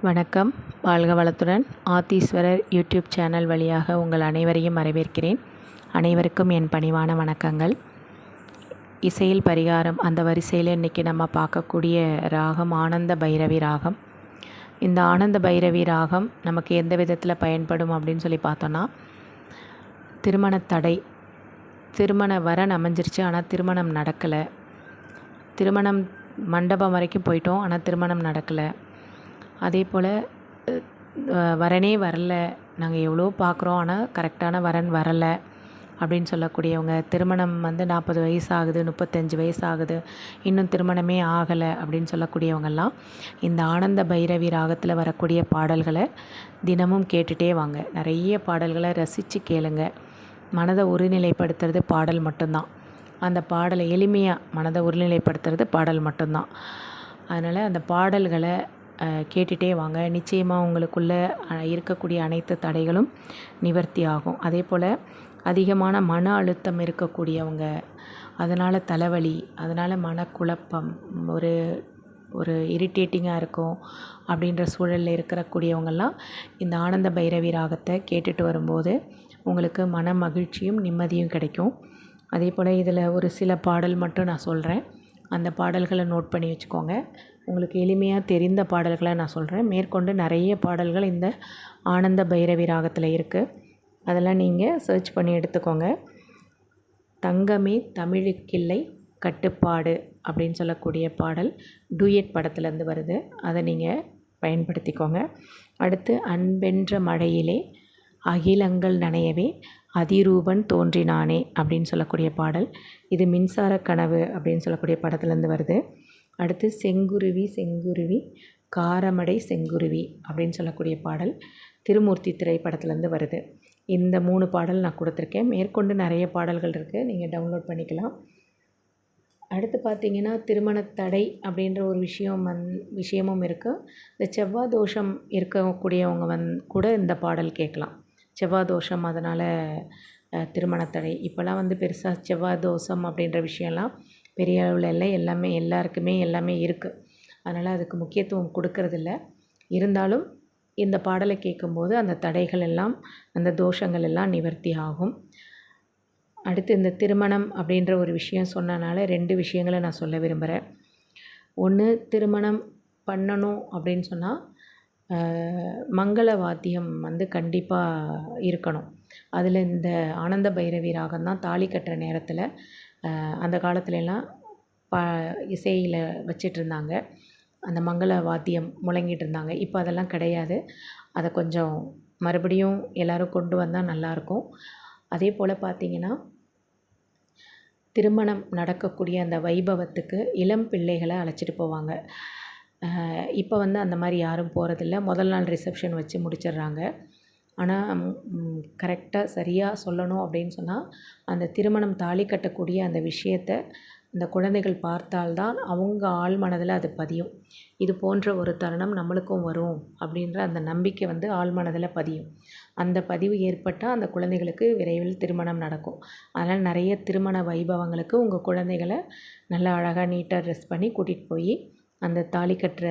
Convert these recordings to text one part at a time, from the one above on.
வணக்கம். வாழ்க வளத்துடன் ஆத்தீஸ்வரர் யூடியூப் சேனல் வழியாக உங்கள் அனைவரையும் வரவேற்கிறேன். அனைவருக்கும் என் பணிவான வணக்கங்கள். இசையில் பரிகாரம் அந்த வரிசையில் இன்றைக்கி நம்ம பார்க்கக்கூடிய ராகம் ஆனந்த பைரவி ராகம். இந்த ஆனந்த பைரவி ராகம் நமக்கு எந்த விதத்தில் பயன்படும் அப்படின்னு சொல்லி பார்த்தோன்னா திருமண தடை திருமண வரன் அமைஞ்சிருச்சு ஆனால் திருமணம் நடக்கலை. திருமணம் மண்டபம் வரைக்கும் போயிட்டோம் ஆனால் திருமணம் நடக்கலை. அதே போல் வரனே வரல. நாங்கள் எவ்வளோ பார்க்குறோம் ஆனால் கரெக்டான வரன் வரலை. அப்படின்னு சொல்லக்கூடியவங்க திருமணம் வந்து நாற்பது வயசு ஆகுது முப்பத்தஞ்சு வயசு ஆகுது இன்னும் திருமணமே ஆகலை அப்படின்னு சொல்லக்கூடியவங்கெல்லாம் இந்த ஆனந்த பைரவி ராகத்தில் வரக்கூடிய பாடல்களை தினமும் கேட்டுகிட்டே வாங்க. நிறைய பாடல்களை ரசித்து கேளுங்க. மனதை ஒருநிலைப்படுத்துறது பாடல் மட்டும்தான். அந்த பாடலை எளிமையாக மனதை ஒருநிலைப்படுத்துறது பாடல் மட்டும்தான். அதனால் அந்த பாடல்களை கேட்டுகிட்டே வாங்க. நிச்சயமாக உங்களுக்குள்ளே இருக்கக்கூடிய அனைத்து தடைகளும் நிவர்த்தி ஆகும். அதே போல் அதிகமான மன அழுத்தம் இருக்கக்கூடியவங்க அதனால் தலைவலி அதனால் மனக்குழப்பம் ஒரு ஒரு இரிட்டேட்டிங்காக இருக்கும் அப்படின்ற சூழலில் இருக்கக்கூடியவங்கெல்லாம் இந்த ஆனந்த பைரவி ராகத்தை கேட்டுட்டு வரும்போது உங்களுக்கு மன மகிழ்ச்சியும் நிம்மதியும் கிடைக்கும். அதே போல் இதில் ஒரு சில பாடல் மட்டும் நான் சொல்கிறேன் அந்த பாடல்களை நோட் பண்ணி வச்சுக்கோங்க. உங்களுக்கு எளிமையாக தெரிந்த பாடல்களை நான் சொல்கிறேன் மேற்கொண்டு நிறைய பாடல்கள் இந்த ஆனந்த பைரவி ராகத்தில் இருக்குது அதெல்லாம் நீங்கள் சர்ச் பண்ணி எடுத்துக்கோங்க. தங்கமே தமிழுக்கில்லை கட்டுப்பாடு அப்படின்னு சொல்லக்கூடிய பாடல் டூயட் படத்துலேருந்து வருது. அதை நீங்கள் பயன்படுத்திக்கோங்க. அடுத்து அன்பென்ற மழையிலே அகிலங்கள் நனையவே அதிரூபன் தோன்றினானே அப்படின்னு சொல்லக்கூடிய பாடல். இது மின்சார கனவு அப்படின்னு சொல்லக்கூடிய படத்துலேருந்து வருது. அடுத்து செங்குருவி செங்குருவி காரமடை செங்குருவி அப்படின்னு சொல்லக்கூடிய பாடல் திருமூர்த்தி திரைப்படத்துலேருந்து வருது. இந்த மூணு பாடல் நான் கொடுத்துருக்கேன். மேற்கொண்டு நிறைய பாடல்கள் இருக்குது நீங்கள் டவுன்லோட் பண்ணிக்கலாம். அடுத்து பார்த்திங்கன்னா திருமணத்தடை அப்படின்ற ஒரு விஷயம் வந் விஷயமும் இருக்குது இந்த செவ்வாய் தோஷம் இருக்கக்கூடியவங்க வந் கூட இந்த பாடல் கேட்கலாம். செவ்வாய் தோஷம் அதனால் திருமணத்தடை இப்போல்லாம் வந்து பெருசாக செவ்வாய் தோஷம் அப்படின்ற விஷயம்லாம் பெரிய அளவில் இல்லை எல்லாமே எல்லாருக்குமே எல்லாமே இருக்குது அதனால் அதுக்கு முக்கியத்துவம் கொடுக்கறதில்ல. இருந்தாலும் இந்த பாடலை கேட்கும்போது அந்த தடைகள் எல்லாம் அந்த தோஷங்கள் எல்லாம் நிவர்த்தி ஆகும். அடுத்து இந்த திருமணம் அப்படின்ற ஒரு விஷயம் சொன்னனால ரெண்டு விஷயங்களை நான் சொல்ல விரும்புகிறேன் ஒன்று திருமணம் பண்ணணும் அப்படின்னு சொன்னால் மங்கள வாத்தியம் வந்து கண்டிப்பாக இருக்கணும். அதில் இந்த ஆனந்த பைரவி ராகம் தான் தாலி கட்டுற நேரத்தில் அந்த காலத்துலலாம் ப இசையில் வச்சிட்ருந்தாங்க. அந்த மங்கள வாத்தியம் முழங்கிட்டு இருந்தாங்க இப்போ அதெல்லாம் கிடையாது. அதை கொஞ்சம் மறுபடியும் எல்லோரும் கொண்டு வந்தால் நல்லாயிருக்கும் அதே போல் பார்த்திங்கன்னா திருமணம் நடக்கக்கூடிய அந்த வைபவத்துக்கு இளம் பிள்ளைகளை அழைச்சிட்டு போவாங்க. இப்போ வந்து அந்த மாதிரி யாரும் போகிறதில்ல முதல் நாள் ரிசப்ஷன் வச்சு முடிச்சிடுறாங்க. ஆனால் கரெக்டாக சரியாக சொல்லணும் அப்படின்னு சொன்னால் அந்த திருமணம் தாலி கட்டக்கூடிய அந்த விஷயத்த அந்த குழந்தைகள் பார்த்தால்தான் அவங்க ஆள் மனதில் அது பதியும். இது போன்ற ஒரு தருணம் நம்மளுக்கும் வரும் அப்படின்ற அந்த நம்பிக்கை வந்து ஆள் மனதில் பதியும். அந்த பதிவு ஏற்பட்டால் அந்த குழந்தைகளுக்கு விரைவில் திருமணம் நடக்கும். அதனால் நிறைய திருமண வைபவங்களுக்கு உங்கள் குழந்தைகளை நல்லா அழகாக நீட்டாக ட்ரெஸ் பண்ணி கூட்டிகிட்டு போய் அந்த தாலி கட்டுற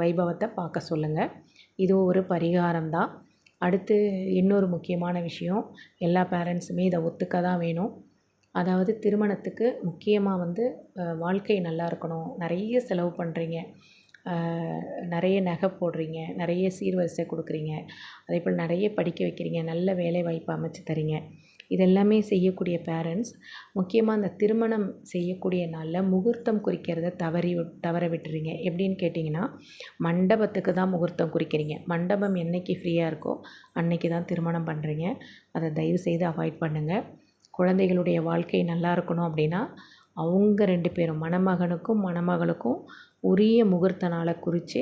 வைபவத்தை பார்க்க சொல்லுங்கள் இது ஒரு பரிகாரம் தான் அடுத்து இன்னொரு முக்கியமான விஷயம் எல்லா பேரண்ட்ஸுமே இதை ஒத்துக்க தான் வேணும். அதாவது திருமணத்துக்கு முக்கியமாக வந்து வாழ்க்கை நல்லா இருக்கணும். நிறைய செலவு பண்ணுறீங்க நிறைய நகை போடுறீங்க நிறைய சீர்வரிசை கொடுக்குறீங்க அதே போல் நிறைய படிக்க வைக்கிறீங்க நல்ல வேலை வாய்ப்பு அமைச்சு தரீங்க. இதெல்லாமே செய்யக்கூடிய பேரண்ட்ஸ் முக்கியமாக அந்த திருமணம் செய்யக்கூடிய நாளில் முகூர்த்தம் குறிக்கிறத தவறி தவற விட்டுறீங்க. எப்படின்னு கேட்டிங்கன்னா மண்டபத்துக்கு தான் முகூர்த்தம் குறிக்கிறீங்க. மண்டபம் என்றைக்கு ஃப்ரீயாக இருக்கோ அன்னைக்கு தான் திருமணம் பண்ணுறீங்க அதை தயவு செய்து அவாய்ட் பண்ணுங்கள் குழந்தைகளுடைய வாழ்க்கை நல்லா இருக்கணும் அப்படின்னா அவங்க ரெண்டு பேரும் மணமகனுக்கும் மணமகளுக்கும் உரிய முகூர்த்த நாளை குறித்து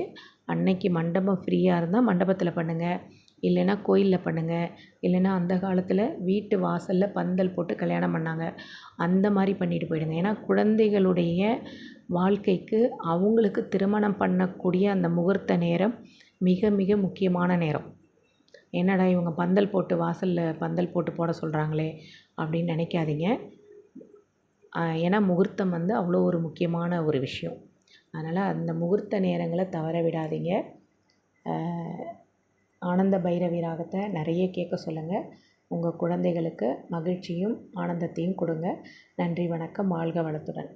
அன்னைக்கு மண்டபம் ஃப்ரீயாக இருந்தால் மண்டபத்தில் பண்ணுங்கள் இல்லைன்னா கோயிலில் பண்ணுங்கள் இல்லைன்னா அந்த காலத்தில் வீட்டு வாசலில் பந்தல் போட்டு கல்யாணம் பண்ணாங்க. அந்த மாதிரி பண்ணிட்டு போயிடுங்க. ஏன்னா குழந்தைகளுடைய வாழ்க்கைக்கு அவங்களுக்கு திருமணம் பண்ணக்கூடிய அந்த முகூர்த்த நேரம் மிக மிக முக்கியமான நேரம். என்னடா இவங்க பந்தல் போட்டு வாசலில் பந்தல் போட்டு போட சொல்கிறாங்களே அப்படின்னு நினைக்காதீங்க. ஏன்னா முகூர்த்தம் வந்து அவ்வளோ ஒரு முக்கியமான ஒரு விஷயம். அதனால் அந்த முகூர்த்த நேரங்களை தவற விடாதீங்க. ஆனந்த பைரவி ராகத்தை நிறைய கேட்க சொல்லுங்கள் உங்கள் குழந்தைகளுக்கு மகிழ்ச்சியும் ஆனந்தத்தையும் கொடுங்க. நன்றி வணக்கம் வாழ்க வளத்துடன்.